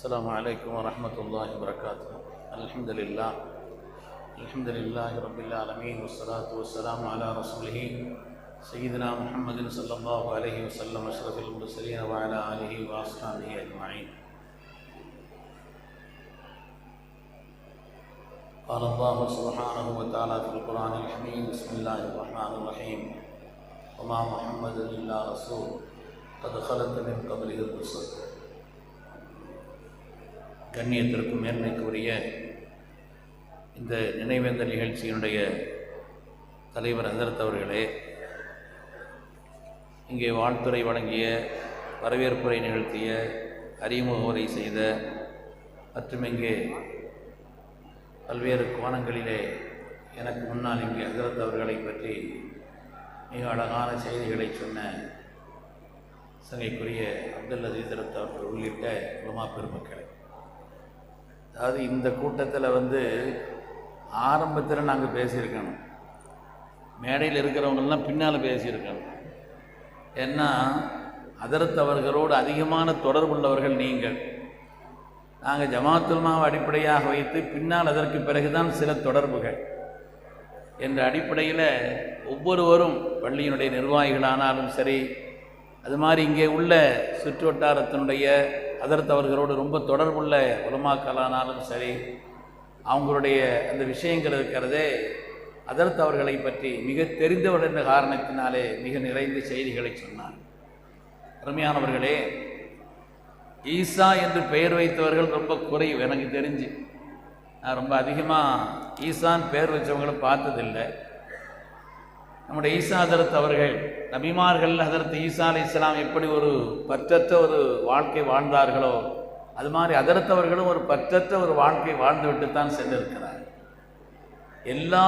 السلام عليكم ورحمة الله وبركاته. الحمد لله الحمد لله رب العالمين والصلاة والسلام على رسوله سيدنا محمد صلى الله عليه وسلم أشرف المرسلين وعلى آله وأصحابه أجمعين. قال الله سبحانه وتعالى في القرآن الحميد بسم الله الرحمن الرحيم. وما محمد إلا رسول. قد خلت من قبله الرسل. கண்ணியத்திற்கும் மேன்மைக்குரிய இந்த நினைவேந்த நிகழ்ச்சியினுடைய தலைவர் ஹசரத் அவர்களே இங்கே வாழ்த்துறை வழங்கிய வரவேற்புரை நிகழ்த்திய அறிமுக உரை செய்த மற்றும் இங்கே பல்வேறு கோணங்களிலே எனக்கு முன்னால் இங்கே ஹசரத் அவர்களை பற்றி மிக அழகான செய்திகளை சொன்ன சங்கைக்குரிய அப்துல் அசீஸ் அவர்கள் உள்ளிட்ட உலமா பெருமக்கள். அதாவது இந்த கூட்டத்தில் வந்து ஆரம்பத்தில் நாங்கள் பேசியிருக்கணும். மேடையில் இருக்கிறவங்கெல்லாம் பின்னால் பேசியிருக்கணும். ஏன்னா அதரத்தவர்களோடு அதிகமான தொடர்புள்ளவர்கள் நீங்கள். நாங்கள் ஜமாத்துல்மாவை அடிப்படையாக வைத்து பின்னால் அதற்கு பிறகுதான் சில தொடர்புகள். என்ற அடிப்படையில் ஒவ்வொருவரும் பள்ளியினுடைய நிர்வாகிகளானாலும் சரி அது மாதிரி இங்கே உள்ள சுற்றுவட்டாரத்தினுடைய அதர்த்து அவர்களோடு ரொம்ப தொடர்புள்ள உலமாக்கலானாலும் சரி அவங்களுடைய அந்த விஷயங்கள் இருக்கிறதே அதர்த்தவர்களை பற்றி மிக தெரிந்தவர் என்ற காரணத்தினாலே மிக நிறைந்த செய்திகளை சொன்னார். அருமையானவர்களே ஈசா என்று பெயர் வைத்தவர்கள் ரொம்ப குறைவு. எனக்கு தெரிஞ்சு நான் ரொம்ப அதிகமாக ஈசான் பெயர் வச்சவங்களை பார்த்ததில்லை. நம்முடைய ஈசா ஹதரத் அவர்கள் நபிமார்கள் ஹதரத் ஈசா அலி இஸ்லாம் எப்படி ஒரு பற்றற்ற ஒரு வாழ்க்கை வாழ்ந்தார்களோ அது மாதிரி அதரத்தவர்களும் ஒரு பற்றற்ற ஒரு வாழ்க்கை வாழ்ந்துவிட்டு தான் சென்றிருக்கிறார். எல்லா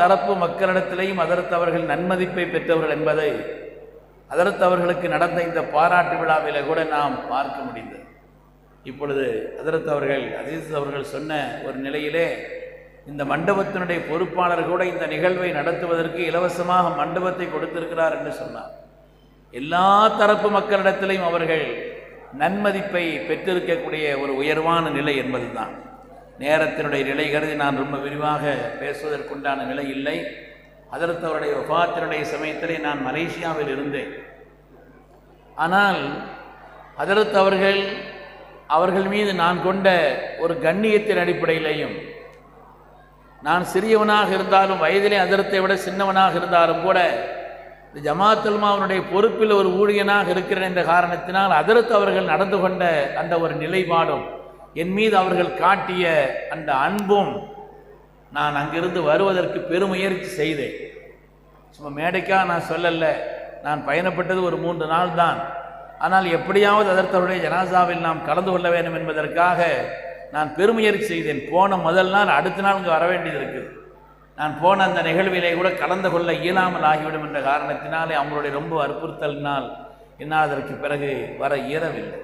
தரப்பு மக்களிடத்திலையும் அதரத்தவர்கள் நன்மதிப்பை பெற்றவர்கள் என்பதை அதரத்தவர்களுக்கு நடந்த இந்த பாராட்டு விழாவில் கூட நாம் பார்க்க முடிந்தது. இப்பொழுது அதரத் அவர்கள் அசீஸ் அவர்கள் சொன்ன ஒரு நிலையிலே இந்த மண்டபத்தினுடைய பொறுப்பாளர் கூட இந்த நிகழ்வை நடத்துவதற்கு இலவசமாக மண்டபத்தை கொடுத்திருக்கிறார் என்று சொன்னார். எல்லா தரப்பு மக்களிடத்திலையும் அவர்கள் நன்மதிப்பை பெற்றிருக்கக்கூடிய ஒரு உயர்வான நிலை என்பதுதான். நேரத்தினுடைய நிலை கருதி நான் ரொம்ப விரிவாக பேசுவதற்குண்டான நிலை இல்லை. அதற்கு அவருடைய சமயத்திலே நான் மலேசியாவில் இருந்தேன். ஆனால் அதற்கு அவர்கள் அவர்கள் மீது நான் கொண்ட ஒரு கண்ணியத்தின் அடிப்படையிலேயும் நான் சிறியவனாக இருந்தாலும் வயதிலே அதிரத்தை விட சின்னவனாக இருந்தாலும் கூட இந்த ஜமாத்துல்மா அவனுடைய பொறுப்பில் ஒரு ஊழியனாக இருக்கிறேன் என்ற காரணத்தினால் அதரத்து அவர்கள் நடந்து கொண்ட அந்த ஒரு நிலைப்பாடும் என் மீது அவர்கள் காட்டிய அந்த அன்பும் நான் அங்கிருந்து வருவதற்கு பெருமுயற்சி செய்தேன். சும்மா மேடைக்காக நான் சொல்லலை நான் பயணப்பட்டது ஒரு மூன்று நாள் தான் ஆனால் எப்படியாவது அதர்த்தவருடைய ஜனாசாவில் நாம் கலந்து கொள்ள வேண்டும் என்பதற்காக நான் பெருமுயற்சி செய்தேன். போன முதல் நாள் அடுத்த நாள் இங்கே வர வேண்டியது இருக்குது. நான் போன அந்த நிகழ்விலே கூட கலந்து கொள்ள இயலாமல் ஆகிவிடும் என்ற காரணத்தினாலே அவங்களுடைய ரொம்ப வற்புறுத்தலினால் என்னால் அதற்கு பிறகு வர இயலவில்லை.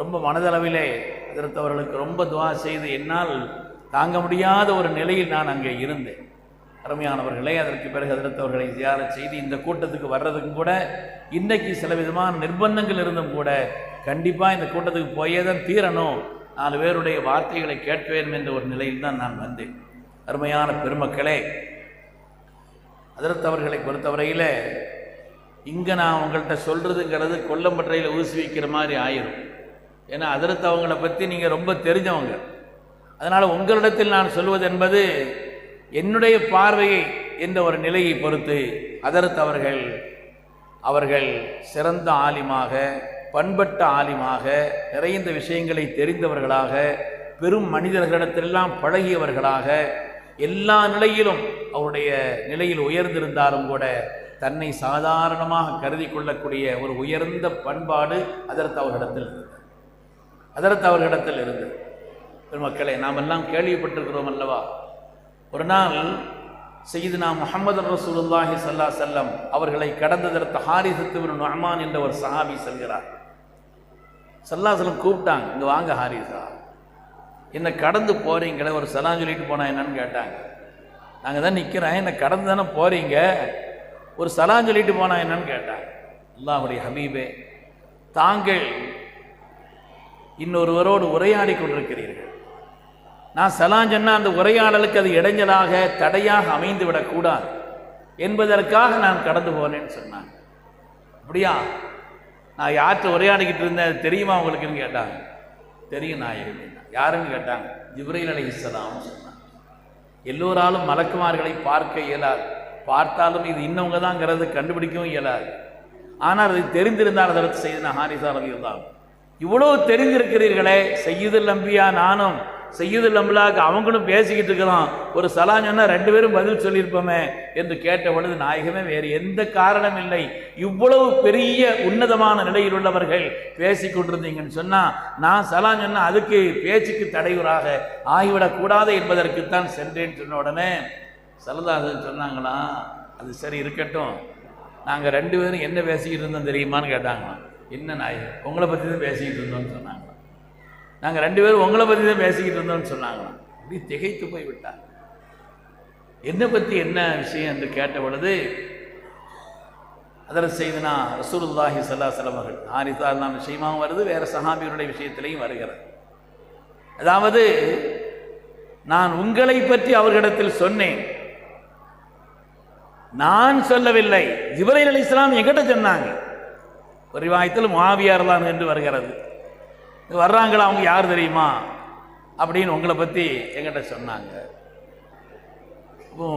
ரொம்ப மனதளவிலே அதற்கு ரொம்ப துவா செய்து என்னால் தாங்க முடியாத ஒரு நிலையில் நான் அங்கே இருந்தேன். அருமையானவர்களே அதற்கு பிறகு அதிர்த்தவர்களை தியார செய்து இந்த கூட்டத்துக்கு வர்றதுக்கும் கூட இன்றைக்கு சில விதமான நிர்பந்தங்கள் இருந்தும் கூட கண்டிப்பாக இந்த கூட்டத்துக்கு போயே தான் தீரணும். நாலு பேருடைய வார்த்தைகளை கேட்க வேண்டும் என்ற ஒரு நிலையில் தான் நான் வந்தேன். அருமையான பெருமக்களே அதிரத்தவர்களை பொறுத்தவரையில் இங்கே நான் உங்கள்கிட்ட சொல்கிறதுங்கிறது கொல்லம்பற்றையில் ஊசி வைக்கிற மாதிரி ஆயிரும். ஏன்னா அதிரத்தவங்களை பற்றி நீங்கள் ரொம்ப தெரிஞ்சவங்க. அதனால் உங்களிடத்தில் நான் சொல்வது என்பது என்னுடைய பார்வையை என்ற ஒரு நிலையை பொறுத்து அதரத்தவர்கள் அவர்கள் சிறந்த ஆலிமாக பண்பட்ட ஆலிமாக நிறைந்த விஷயங்களை தெரிந்தவர்களாக பெரும் மனிதர்களிடத்திலெல்லாம் பழகியவர்களாக எல்லா நிலையிலும் அவருடைய நிலையில் உயர்ந்திருந்தாலும் கூட தன்னை சாதாரணமாக கருதி கொள்ளக்கூடிய ஒரு உயர்ந்த பண்பாடு அதற்கு அவர்களிடத்தில் இருந்தது. அதற்கு அவர்களிடத்தில் இருந்தது. பெருமக்களை நாம் எல்லாம் கேள்விப்பட்டிருக்கிறோம் அல்லவா? ஒரு நாள் செய்தினா முகமது ரசூலுல்லாஹி சல்லா செல்லம் அவர்களை கடந்ததற்கு ஹாரிசத்து நொஹமான் என்ற ஒரு சஹாபி செல்கிறார். சல்லாசலம் கூப்பிட்டாங்க. இங்கே வாங்க ஹாரிசா. என்னை கடந்து போகிறீங்களே ஒரு சலாம் சொல்லிட்டு போனா என்னன்னு கேட்டாங்க. நாங்கள் தான் நிற்கிறேன் என்னை கடந்து தானே போகிறீங்க ஒரு சலாம் சொல்லிட்டு போனா என்னன்னு கேட்டாங்க. அல்லாஹுடைய ஹபீபே தாங்கள் இன்னொருவரோடு உரையாடி கொண்டிருக்கிறீர்கள். நான் சலாம் சொன்னால் அந்த உரையாடலுக்கு அது இடைஞ்சலாக தடையாக அமைந்து விடக்கூடாது என்பதற்காக நான் கடந்து போனேன்னு சொன்னாங்க. அப்படியா? நான் யார்கிட்ட உரையாடிக்கிட்டு இருந்தேன் அது தெரியுமா உங்களுக்குன்னு கேட்டாங்க. தெரியும் நான் நாயகமே. யாருன்னு கேட்டாங்க. ஜிப்ரையில் அலை இஸ்லாம்னு சொன்னாங்க. எல்லோராலும் மலக்குமார்களை பார்க்க இயலாது. பார்த்தாலும் இது இன்னவங்க தாங்கிறது கண்டுபிடிக்கவும் இயலாது. ஆனால் அது தெரிந்திருந்தால் அதற்கு செய்த ஹாரிசா ரவி இவ்வளோ தெரிந்திருக்கிறீர்களே செய்யுதல் நம்பியா நானும். செய்யுதல் நம்பலாக்கு அவங்களும் பேசிக்கிட்டு இருக்கலாம். ஒரு சலாம் சொன்னால் ரெண்டு பேரும் பதில் சொல்லியிருப்போமே என்று கேட்ட பொழுது நாயகமே வேறு எந்த காரணம் இல்லை. இவ்வளவு பெரிய உன்னதமான நிலையில் உள்ளவர்கள் பேசி கொண்டிருந்தீங்கன்னு சொன்னால் நான் சலாம் சொன்னால் அதுக்கு பேச்சுக்கு தடையூறாக ஆகிவிடக்கூடாது என்பதற்குத்தான் சென்றேன்னு சொன்ன உடனே சரதாசன் சொன்னாங்களா அது சரி இருக்கட்டும். நாங்கள் ரெண்டு பேரும் என்ன பேசிக்கிட்டு இருந்தோம் தெரியுமான்னு கேட்டாங்களாம். என்ன நாயகம் உங்களை பற்றி தான் பேசிக்கிட்டு இருந்தோம்னு சொன்னாங்க நாங்கள் ரெண்டு பேரும் உங்களை பற்றி தான் பேசிக்கிட்டு இருந்தோம்னு சொன்னாங்களாம் அப்படி திகைத்து போய் விட்டார் என்னை பற்றி என்ன விஷயம் என்று கேட்ட பொழுது அதில் செய்தனா ரசூலுல்லாஹி சல்லா சலமர்கள் ஹாரிசா தான் விஷயமாகவும் வருது வேறு சஹாபியருடைய விஷயத்திலையும் வருகிறது. அதாவது நான் உங்களை பற்றி அவர்களிடத்தில் சொன்னேன். நான் சொல்லவில்லை. ஜிப்ரைல் அலி இஸ்லாம் என்கிட்ட சொன்னாங்க. ஒரு வாயத்தில் மாவியார் தான் என்று வருகிறது. வர்றாங்களா அவங்க யார் தெரியுமா? அப்படின்னு உங்களை பற்றி எங்கிட்ட சொன்னாங்க. அப்போ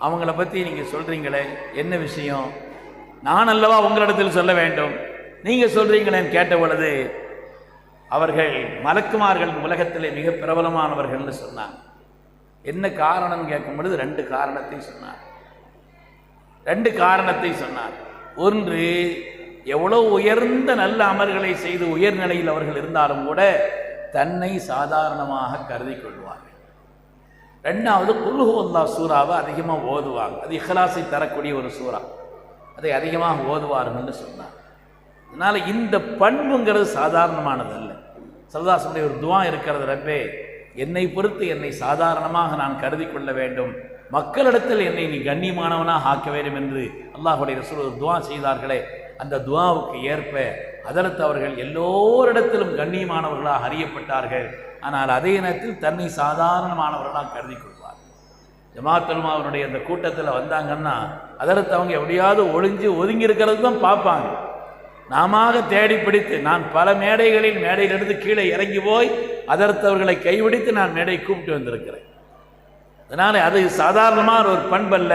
அவங்கள பற்றி நீங்கள் சொல்கிறீங்களே என்ன விஷயம்? நான் அல்லவா உங்களிடத்தில் சொல்ல வேண்டும். நீங்கள் சொல்கிறீங்களேன்னு கேட்ட பொழுது அவர்கள் மலக்குமார்கள் உலகத்திலே மிக பிரபலமானவர்கள்னு சொன்னாங்க. என்ன காரணம் கேட்கும் பொழுது ரெண்டு காரணத்தை சொன்னார். ரெண்டு காரணத்தை சொன்னார். ஒன்று எவ்வளவு உயர்ந்த நல்ல அமல்களை செய்து உயர்நிலையில் அவர்கள் இருந்தாலும் கூட தன்னை சாதாரணமாக கருதி கொள்வார்கள். ரெண்டாவது குல்ஹுவல்லா சூறாவை அதிகமாக ஓதுவாங்க. அது இஹ்லாசை தரக்கூடிய ஒரு சூறா. அதை அதிகமாக ஓதுவார்கள்னு சொன்னார் அதனால் இந்த பண்புங்கிறது சாதாரணமானதல்ல. சரதாசனுடைய ஒரு துவா இருக்கிறது ரப்பே என்னை பொறுத்து என்னை சாதாரணமாக நான் கருதி கொள்ள வேண்டும். மக்களிடத்தில் என்னை நீ கண்ணியமானவனாக ஆக்க வேண்டும் என்று அல்லாஹுடைய ரசூல் ஒரு துவா செய்தார்களே. அந்த துவாவுக்கு ஏற்ப அதரத்து அவர்கள் எல்லோரிடத்திலும் கண்ணியமானவர்களாக அறியப்பட்டார்கள். ஆனால் அதே நேரத்தில் தன்னை சாதாரணமானவர்களாக கருதி கொள்வார். ஜமாத்தல்மாவனுடைய அந்த கூட்டத்தில் வந்தாங்கன்னா அதரத்து அவங்க எப்படியாவது ஒளிஞ்சு ஒதுங்கி இருக்கிறது தான் பார்ப்பாங்க. நாம தேடி பிடித்து நான் பல மேடைகளில் மேடையிலிருந்து கீழே இறங்கி போய் அதர்த்தவர்களை கைவிடித்து நான் மேடை கூப்பிட்டு வந்திருக்கிறேன். அதனால் அது சாதாரணமான ஒரு பண்பல்ல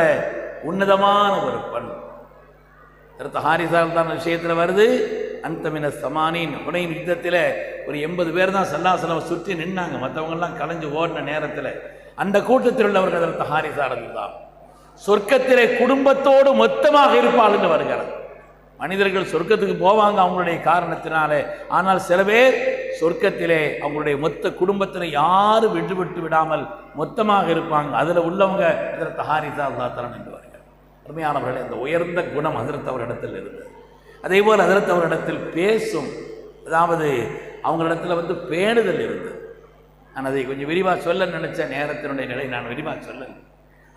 உன்னதமான ஒரு பண்பு. அடுத்த ஹாரிசால் தான் விஷயத்தில் வருது. அந்தமின சமானின் உனையின் யுத்தத்தில் ஒரு எண்பது பேர் தான் சல்லாசலம் சுற்றி நின்னாங்க. மற்றவங்கெல்லாம் கலைஞ்சு ஓடின நேரத்தில். அந்த கூட்டத்தில் உள்ளவர்கள் அதற்கு ஹாரிசாரது தான் சொர்க்கத்திலே குடும்பத்தோடு மொத்தமாக இருப்பாள் என்று வருகிறது மனிதர்கள் சொர்க்கத்துக்கு போவாங்க அவங்களுடைய காரணத்தினாலே. ஆனால் சில பேர் சொர்க்கத்திலே அவங்களுடைய மொத்த குடும்பத்தில் யாரும் விட்டுவிட்டு விடாமல் மொத்தமாக இருப்பாங்க. அதில் உள்ளவங்க இதற்கு ஹாரிசா அல்லா தரன் என்று அருமையானவர்கள் அந்த உயர்ந்த குணம் அதிர்த்து அவரிடத்தில் இருந்தது. அதே போல் அதிர்த்து அவரிடத்தில் பேசும் அதாவது அவங்களிடத்தில் வந்து பேணுதல் இருந்தது. நான் அதை கொஞ்சம் விரிவாக சொல்ல நினைச்ச நேரத்தினுடைய நிலை நான் விரிவாக சொல்லலை.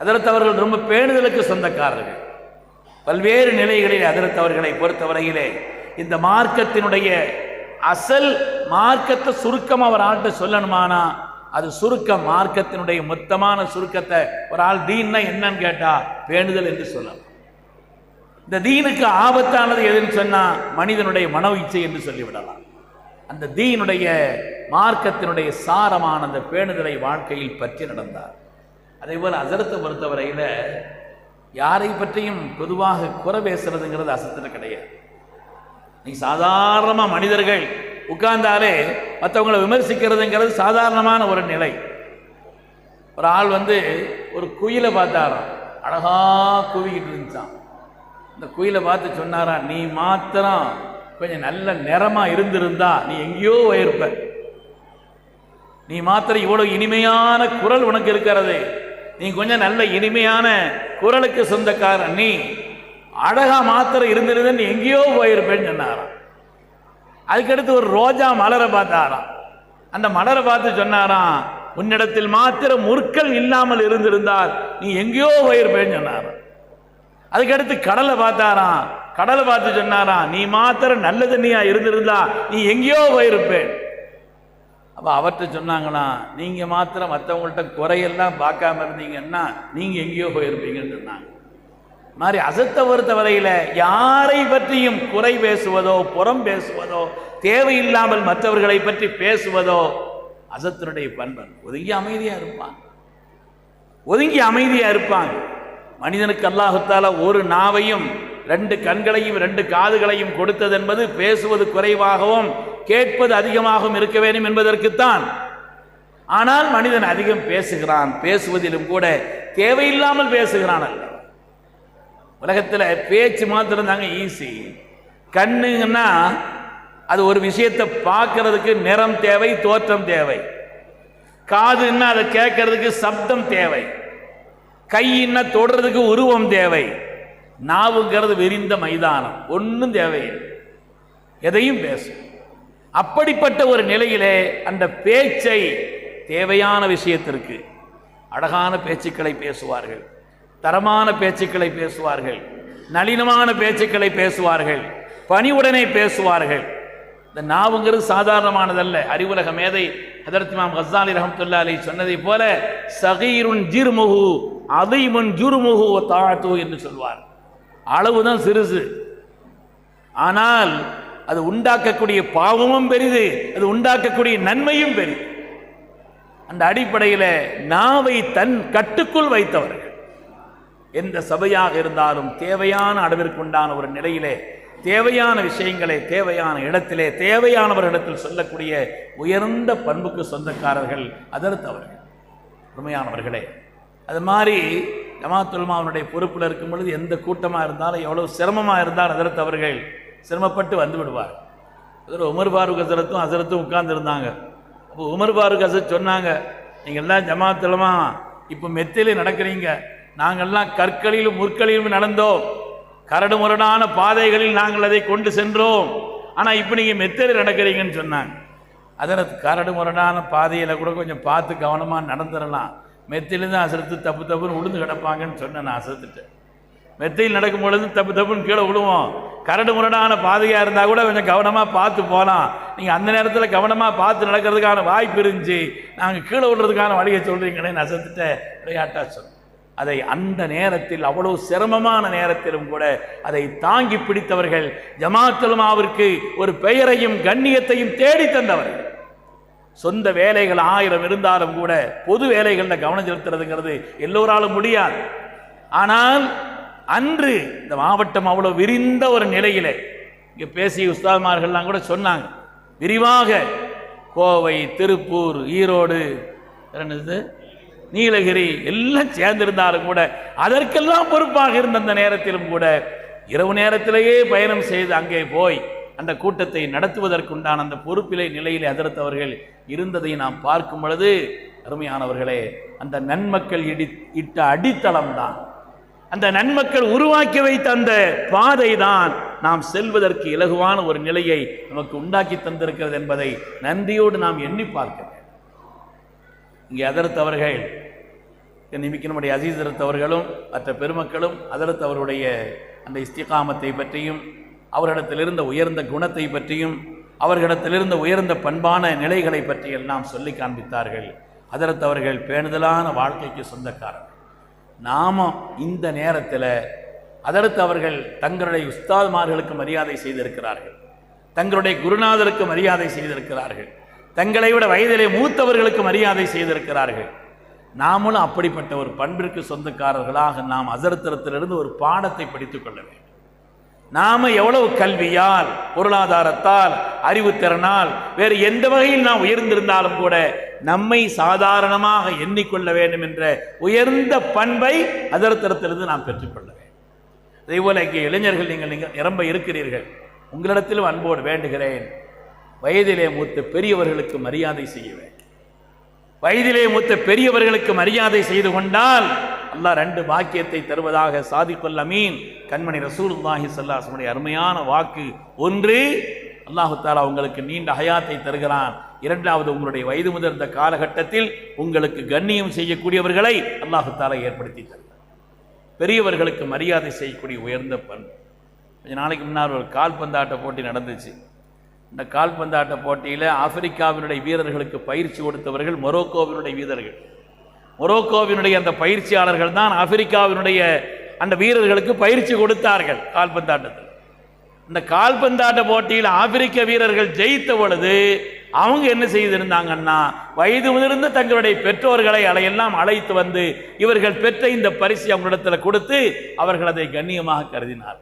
அதிரத்தவர்கள் ரொம்ப பேணுதலுக்கு சொந்தக்காரர்கள். பல்வேறு நிலைகளில் அதிரத்தவர்களை பொறுத்தவரையிலே இந்த மார்க்கத்தினுடைய அசல் மார்க்கத்தை சுருக்கம் அவர் ஆள்கிட்ட சொல்லணுமானா அது சுருக்கம் மார்க்கத்தினுடைய மொத்தமான சுருக்கத்தை ஒரு ஆள் தீன்னா என்னன்னு கேட்டா பேணுதல் என்று சொல்லலாம். இந்த தீனுக்கு ஆபத்தானது எதுன்னு சொன்னா மனிதனுடைய மனோ இச்சை என்று சொல்லிவிடலாம். அந்த தீனுடைய மார்க்கத்தினுடைய சாரமான அந்த பேணுதலை வாழ்க்கையில் பற்றி நடந்தார். அதே போல் அசரத்தை பொறுத்தவரையில் யாரை பற்றியும் பொதுவாக குறை பேசுறதுங்கிறது அசத்தில் கிடையாது. நீ சாதாரணமாக மனிதர்கள் உட்கார்ந்தாலே மற்றவங்களை விமர்சிக்கிறதுங்கிறது சாதாரணமான ஒரு நிலை. ஒரு ஆள் வந்து ஒரு குயிலை பார்த்தாராம். அழகா குவிக்கிட்டு இருந்துச்சான் இந்த குயிலை பார்த்து சொன்னாரா நீ மாத்திரம் கொஞ்சம் நல்ல நிறமா இருந்திருந்தா நீ எங்கேயோ போயிருப்ப. நீ மாத்திரம் இவ்வளோ இனிமையான குரல் உனக்கு இருக்கிறது. நீ கொஞ்சம் நல்ல இனிமையான குரலுக்கு சொந்தக்காரன். நீ அழகா மாத்திரம் இருந்திருந்த நீ எங்கேயோ போயிருப்பேன்னு சொன்னாராம். அதுக்கடுத்து ஒரு ரோஜா மலரை பார்த்தாராம். அந்த மலரை பார்த்து சொன்னாராம் உன்னிடத்தில் மாத்திரம் முற்கள் இல்லாமல் இருந்திருந்தால் நீ எங்கேயோ போயிருப்பேன்னு சொன்னாராம். அதுக்கடுத்து கடலை பார்த்தாராம். கடலை பார்த்து சொன்னாராம் நீ மாத்திரம் நல்ல தண்ணியா இருந்திருந்தா நீ எங்கேயோ போயிருப்பேன் அப்போ அவர்கிட்ட சொன்னாங்களா நீங்கள் மாத்திரம் மற்றவங்கள்ட்ட குறையெல்லாம் பார்க்காம இருந்தீங்கன்னா நீங்கள் எங்கேயோ போயிருப்பீங்கன்னு சொன்னாங்க. மாதிரி அசத்தை பொறுத்தவரையில் யாரை பற்றியும் குறை பேசுவதோ புறம் பேசுவதோ தேவையில்லாமல் மற்றவர்களை பற்றி பேசுவதோ அசத்தினுடைய பண்பன். ஒதுங்கி அமைதியாக இருப்பான். ஒதுங்கி அமைதியாக இருப்பான். மனிதனுக்கு அல்லாஹுத்தால ஒரு நாவையும் ரெண்டு கண்களையும் ரெண்டு காதுகளையும் கொடுத்தது என்பது பேசுவது குறைவாகவும் கேட்பது அதிகமாகவும் இருக்க வேண்டும் என்பதற்குத்தான். ஆனால் மனிதன் அதிகம் பேசுகிறான். பேசுவதிலும் கூட தேவையில்லாமல் பேசுகிறான் அல்ல. உலகத்தில் பேச்சு மாத்திரம் தாங்க ஈஸி கண்ணுங்கன்னா அது ஒரு விஷயத்தை பார்க்கறதுக்கு நிறம் தேவை தோற்றம் தேவை. காதுன்னா அதை கேட்கறதுக்கு சப்தம் தேவை. கையின்னா தொடுறதுக்கு உருவம் தேவை. நாவுங்கிறது விரிந்த மைதானம் ஒன்றும் தேவையில்லை. எதையும் பேசும் அப்படிப்பட்ட ஒரு நிலையிலே அந்த பேச்சை தேவையான விஷயத்திற்கு அழகான பேச்சுக்களை பேசுவார்கள். தரமான பேச்சுக்களை பேசுவார்கள் நளினமான பேச்சுக்களை பேசுவார்கள் பணிவுடனே பேசுவார்கள். இந்த நாவுங்கிறது சாதாரணமானதல்ல. அறிவுலக மேதை ஹதரத்மாம் ஹசாலி ஹஸ்ஸாலி ரஹமத்துல்லா அலி சொன்னதைப் போல சகீருன் ஜிர்முகு அதிமுன் ஜுருமுகு தாழ்த்து என்று சொல்வார். அளவுதான் சிறுசு. ஆனால் அது உண்டாக்கக்கூடிய பாவமும் பெரிது அது உண்டாக்கக்கூடிய நன்மையும் பெரிது. அந்த அடிப்படையில் நாவை தன் கட்டுக்குள் வைத்தவர்கள். எந்த சபையாக இருந்தாலும் தேவையான அளவிற்குண்டான ஒரு நிலையிலே தேவையான விஷயங்களை தேவையான இடத்திலே தேவையானவர்களிடத்தில் சொல்லக்கூடிய உயர்ந்த பண்புக்கு சொந்தக்காரர்கள் அதர்த்தவர்கள் உண்மையானவர்களே அது மாதிரி ஜமாத்துல்மாவனுடைய பொறுப்பில் இருக்கும் பொழுது எந்த கூட்டமாக இருந்தாலும் எவ்வளோ சிரமமாக இருந்தால் அதர்த்தவர்கள் சிரமப்பட்டு வந்து விடுவார் அதில் உமர் பாருக் ஹசரத்தும் ஹசரத்தும் உட்கார்ந்துருந்தாங்க. அப்போ உமர் பாருக் ஹசரத் சொன்னாங்க நீங்கள் எல்லாம் ஜமாத்துலமா இப்போ மெத்திலே நடக்கிறீங்க. நாங்கள்லாம் கற்களிலும் முற்களிலும் நடந்தோம். கரடு முரடான பாதைகளில் நாங்கள் அதை கொண்டு சென்றோம். ஆனால் இப்போ நீங்கள் மெத்தையில் நடக்கிறீங்கன்னு சொன்னாங்க. அதனால் கரடு முரடான பாதையில் கூட கொஞ்சம் பார்த்து கவனமாக நடந்துடலாம். மெத்தையிலேருந்து அசரத்து தப்பு தப்புன்னு உளுந்து கிடப்பாங்கன்னு சொன்னேன் நான் அசத்துட்டேன் மெத்தையில் நடக்கும் பொழுது தப்பு தப்புன்னு கீழே விழுவோம். கரடு முரடான பாதையாக இருந்தால் கூட கொஞ்சம் கவனமாக பார்த்து போகலாம். நீங்கள் அந்த நேரத்தில் கவனமாக பார்த்து நடக்கிறதுக்கான வாய்ப்பு இருந்துச்சு. நாங்கள் கீழே விடுறதுக்கான வழியை சொல்கிறீங்களே நசத்துட்ட விளையாட்டாக சொன்னேன். அதை அந்த நேரத்தில் அவ்வளவு சிரமமான நேரத்திலும் கூட அதை தாங்கி பிடித்தவர்கள் ஜமாத்துலமாவிற்கு ஒரு பெயரையும் கண்ணியத்தையும் தேடி தந்தவர்கள். சொந்த வேலைகள் ஆயிரம் இருந்தாலும் கூட பொது வேலைகளில் கவனம் செலுத்துறதுங்கிறது எல்லோராலும் முடியாது. ஆனால் அன்று இந்த மாவட்டம் அவ்வளோ விரிந்த ஒரு நிலையில் இங்கே பேசிய உஸ்தாமார்கள்லாம் கூட சொன்னாங்க. விரிவாக கோவை திருப்பூர் ஈரோடு என்னது? நீலகிரி எல்லாம் சேர்ந்திருந்தாலும் கூட அதற்கெல்லாம் பொறுப்பாக இருந்த அந்த நேரத்திலும் கூட இரவு நேரத்திலேயே பயணம் செய்து அங்கே போய் அந்த கூட்டத்தை நடத்துவதற்குண்டான அந்த பொறுப்பிலை நிலையிலே அதிர்த்தவர்கள் இருந்ததை நாம் பார்க்கும் பொழுது அருமையானவர்களே அந்த நன்மக்கள் இடி இட்ட அடித்தளம் தான் அந்த நன்மக்கள் உருவாக்கி வைத்த அந்த பாதை தான் நாம் செல்வதற்கு இலகுவான ஒரு நிலையை நமக்கு உண்டாக்கி தந்திருக்கிறது என்பதை நன்றியோடு நாம் எண்ணி பார்க்க இங்கே அதர்த்தவர்கள் நிமிக்க நம்முடைய அசீஸ் அவர்களும் மற்ற பெருமக்களும் அதரத் அவருடைய அந்த இஸ்திகாமத்தை பற்றியும் அவரிடத்திலிருந்த உயர்ந்த குணத்தை பற்றியும் அவர்களிடத்திலிருந்த உயர்ந்த பண்பான நிலைகளை பற்றியெல்லாம் சொல்லி காண்பித்தார்கள். அதரத் அவர்கள் பேணுதலான வாழ்க்கைக்கு சொந்தக்காரர். நாம இந்த நேரத்தில் அதரத் அவர்கள் தங்களுடைய உஸ்தாத்மார்களுக்கு மரியாதை செய்திருக்கிறார்கள். தங்களுடைய குருநாதருக்கு மரியாதை செய்திருக்கிறார்கள். தங்களை விட வயதிலே மூத்தவர்களுக்கு மரியாதை செய்திருக்கிறார்கள். நாமளும் அப்படிப்பட்ட ஒரு பண்பிற்கு சொந்தக்காரர்களாக நாம் அசரத்திரத்திலிருந்து ஒரு பாடத்தை படித்துக் கொள்ள வேண்டும். நாம் எவ்வளவு கல்வியால் பொருளாதாரத்தால் அறிவுத்திறனால் வேறு எந்த வகையில் நாம் உயர்ந்திருந்தாலும் கூட நம்மை சாதாரணமாக எண்ணிக்கொள்ள வேண்டும் என்ற உயர்ந்த பண்பை அதரத்திரத்திலிருந்து நாம் பெற்றுக்கொள்ள வேண்டும். அதே போல இங்கே இளைஞர்கள் நீங்கள் நீங்கள் நிரம்ப இருக்கிறீர்கள். உங்களிடத்திலும் அன்போடு வேண்டுகிறேன். வயதிலே மூத்த பெரியவர்களுக்கு மரியாதை செய்ய வேண்டும். வயதிலே மூத்த பெரியவர்களுக்கு மரியாதை செய்து கொண்டால் அல்லாஹ் ரெண்டு பாக்கியத்தை தருவதாக சாதிக்குல் அமீன். கண்மணி ரசூலுல்லாஹி ஸல்லல்லாஹு அருமையான வாக்கு ஒன்று. அல்லாஹு தாலா உங்களுக்கு நீண்ட ஹயாத்தை தருகிறான். இரண்டாவது உங்களுடைய வயது முதிர்ந்த காலகட்டத்தில் உங்களுக்கு கண்ணியம் செய்யக்கூடியவர்களை அல்லாஹு தாலா ஏற்படுத்தி தருகிறார் பெரியவர்களுக்கு மரியாதை செய்யக்கூடிய உயர்ந்த பண்பு கொஞ்ச நாளைக்கு முன்னால் ஒரு கால்பந்தாட்ட போட்டி நடந்துச்சு. இந்த கால்பந்தாட்ட போட்டியில் ஆப்பிரிக்காவினுடைய வீரர்களுக்கு பயிற்சி கொடுத்தவர்கள் மொரோக்கோவினுடைய வீரர்கள். மொரோக்கோவினுடைய அந்த பயிற்சியாளர்கள் தான் ஆப்பிரிக்காவினுடைய அந்த வீரர்களுக்கு பயிற்சி கொடுத்தார்கள் கால்பந்தாட்டத்தில். இந்த கால்பந்தாட்ட போட்டியில் ஆப்பிரிக்க வீரர்கள் ஜெயித்த பொழுது அவங்க என்ன செய்திருந்தாங்கன்னா வயது முதிர்ந்த தங்களுடைய பெற்றோர்களை அதையெல்லாம் அழைத்து வந்து இவர்கள் பெற்ற இந்த பரிசு அவங்களிடத்தில் கொடுத்து அவர்கள் அதை கண்ணியமாக கருதினார்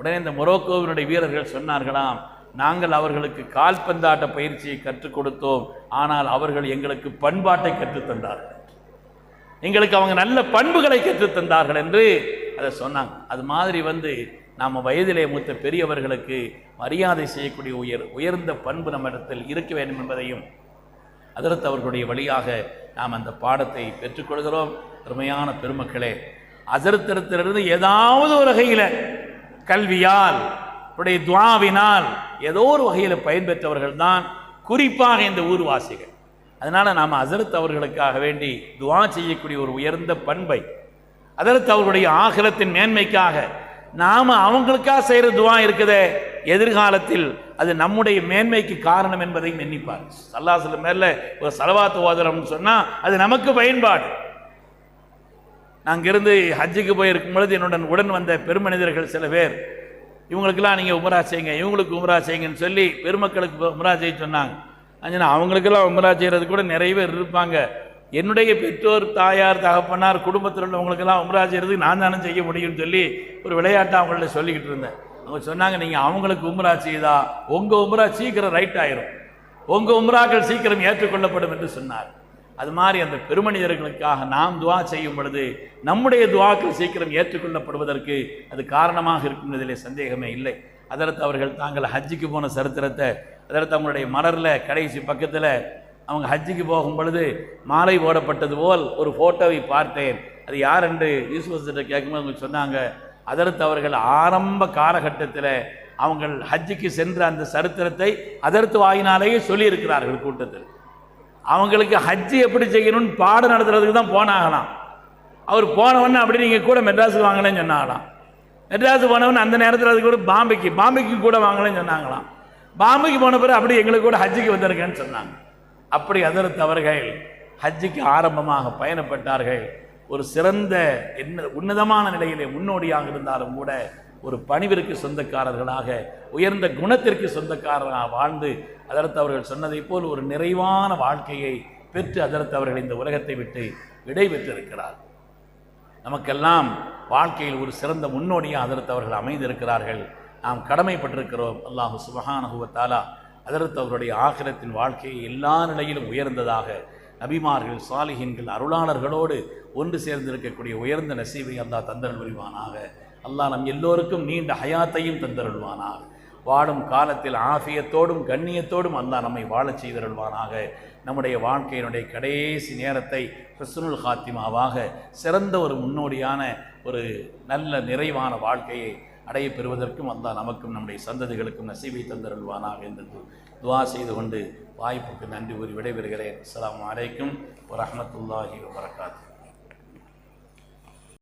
உடனே இந்த மொரோக்கோவினுடைய வீரர்கள் சொன்னார்களாம் நாங்கள் அவர்களுக்கு கால்பந்தாட்ட பயிற்சியை கற்றுக் கொடுத்தோம். ஆனால் அவர்கள் எங்களுக்கு பண்பாட்டை கற்றுத் தந்தார்கள். எங்களுக்கு அவங்க நல்ல பண்புகளை கற்றுத் தந்தார்கள் என்று அதை சொன்னாங்க. அது மாதிரி வந்து நாம் வயதிலே மூத்த பெரியவர்களுக்கு மரியாதை செய்யக்கூடிய உயர் உயர்ந்த பண்பு நம்மிடத்தில் இருக்க வேண்டும் என்பதையும் அதற்கு அவர்களுடைய வழியாக நாம் அந்த பாடத்தை பெற்றுக்கொள்கிறோம் அருமையான பெருமக்களே அசருத்திரத்திலிருந்து ஏதாவது ஒரு வகையில் கல்வியால் உடைய துவாவினால் ஏதோ ஒரு வகையில் பயன்பெற்றவர்கள் தான் குறிப்பாக இந்த ஊர்வாசிகள். அதனால் நாம் அசரத் அவர்களுக்காக வேண்டி துவா செய்யக்கூடிய ஒரு உயர்ந்த பண்பை அதற்கு அவர்களுடைய ஆகலத்தின் மேன்மைக்காக நாம் அவங்களுக்காக செய்கிற துவா இருக்குதே எதிர்காலத்தில் அது நம்முடைய மேன்மைக்கு காரணம் என்பதையும் எண்ணிப்பார். சல்லாசில மேல ஒரு செலவாத்து ஓதுறோம்னு சொன்னால் அது நமக்கு பயன்பாடு. நாங்கள் இருந்து ஹஜ்ஜுக்கு போயிருக்கும் பொழுது என்னுடன் உடன் வந்த பெருமனிதர்கள் சில பேர் இவங்களுக்கெல்லாம் நீங்கள் உமரா செய்யுங்க இவங்களுக்கு உமரா செய்யுங்கன்னு சொல்லி பெருமக்களுக்கு உமரா செய்ய சொன்னாங்க. அஞ்சனா அவங்களுக்கெல்லாம் உமரா செய்கிறது கூட நிறைய பேர் இருப்பாங்க. என்னுடைய பெற்றோர் தாயார் தகப்பனார் குடும்பத்தில் உள்ளவங்களுக்கெல்லாம் உமரா செய்கிறதுக்கு நான் தானே செய்ய முடியும்னு சொல்லி ஒரு விளையாட்டை அவங்கள்ட்ட சொல்லிக்கிட்டு இருந்தேன். அவங்க சொன்னாங்க நீங்கள் அவங்களுக்கு உமரா செய்தா உங்கள் உமரா சீக்கிரம் ரைட் ஆயிரும். உங்கள் உம்ராக்கள் சீக்கிரம் ஏற்றுக்கொள்ளப்படும் என்று சொன்னார். அது மாதிரி அந்த பெருமனிதர்களுக்காக நாம் துவா செய்யும் பொழுது நம்முடைய துவாக்கள் சீக்கிரம் ஏற்றுக்கொள்ளப்படுவதற்கு அது காரணமாக இருக்கின்றதிலே சந்தேகமே இல்லை. அதற்கு அவர்கள் தாங்கள் ஹஜ்ஜிக்கு போன சரித்திரத்தை அதற்கு அவங்களுடைய மலரில் கடைசி பக்கத்தில் அவங்க ஹஜ்ஜிக்கு போகும் பொழுது மாலை போடப்பட்டது போல் ஒரு ஃபோட்டோவை பார்த்தேன். அது யார் என்று யூசுவஸ்கிட்ட கேட்கும்போது அவங்க சொன்னாங்க அதற்கு அவர்கள் ஆரம்ப காலகட்டத்தில் அவங்கள் ஹஜ்ஜிக்கு சென்ற அந்த சரித்திரத்தை அதற்கு வாயினாலேயே சொல்லியிருக்கிறார்கள் கூட்டத்தில். அவங்களுக்கு ஹஜ்ஜு எப்படி செய்யணும்னு பாடம் நடத்துறதுக்கு தான் போனாகலாம் அவர் போனவொன்னே அப்படி நீங்கள் கூட மெட்ராஸுக்கு வாங்கலன்னு சொன்னாங்களாம். மெட்ராஸுக்கு போனவன் அந்த நேரத்தில் அது கூட பாம்பேக்கு பாம்பேக்கு கூட வாங்கலன்னு சொன்னாங்களாம். பாம்பேக்கு போன பிறகு அப்படி எங்களுக்கு கூட ஹஜ்ஜுக்கு வந்திருக்கேன்னு சொன்னாங்க. அப்படி அதற்கு அவர்கள் ஹஜ்ஜுக்கு ஆரம்பமாக பயணப்பட்டார்கள். ஒரு சிறந்த என்ன உன்னதமான நிலையிலே முன்னோடியாக இருந்தாலும் கூட ஒரு பணிவிற்கு சொந்தக்காரர்களாக உயர்ந்த குணத்திற்கு சொந்தக்காரராக வாழ்ந்து அதற்கு அவர்கள் சொன்னதைப் போல் ஒரு நிறைவான வாழ்க்கையை பெற்று அதற்கு அவர்கள் இந்த உலகத்தை விட்டு விடைபெற்றிருக்கிறார். நமக்கெல்லாம் வாழ்க்கையில் ஒரு சிறந்த முன்னோடியாக அதற்கு அவர்கள் அமைந்திருக்கிறார்கள். நாம் கடமைப்பட்டிருக்கிறோம். அல்லாஹு சுபஹானஹுவத்தாலா அதற்கு அவருடைய ஆகிரத்தின் வாழ்க்கையை எல்லா நிலையிலும் உயர்ந்ததாக நபிமார்கள் சாலிஹின்கள் அருளாளர்களோடு ஒன்று சேர்ந்திருக்கக்கூடிய உயர்ந்த நசீவை அல்லா தந்தன் புரிவானாக. அல்லாஹ் நம் எல்லோருக்கும் நீண்ட ஹயாத்தையும் தந்தருள்வானாக. வாழும் காலத்தில் ஆஃபியத்தோடும் கண்ணியத்தோடும் அல்லாஹ் நம்மை வாழச் செய்தருள்வானாக. நம்முடைய வாழ்க்கையினுடைய கடைசி நேரத்தை ஹஸ்னுல் ஹாத்திமாவாக சிறந்த ஒரு முன்னோடியான ஒரு நல்ல நிறைவான வாழ்க்கையை அடைய பெறுவதற்கும் அல்லாஹ் நமக்கும் நம்முடைய சந்ததிகளுக்கும் நசீவை தந்தருள்வானாக என்று துவா செய்து கொண்டு வாய்ப்புக்கு நன்றி கூறி விடைபெறுகிறேன். அஸ்லாம் வலைக்கும் வரமத்துல்லாஹி வரகாத்து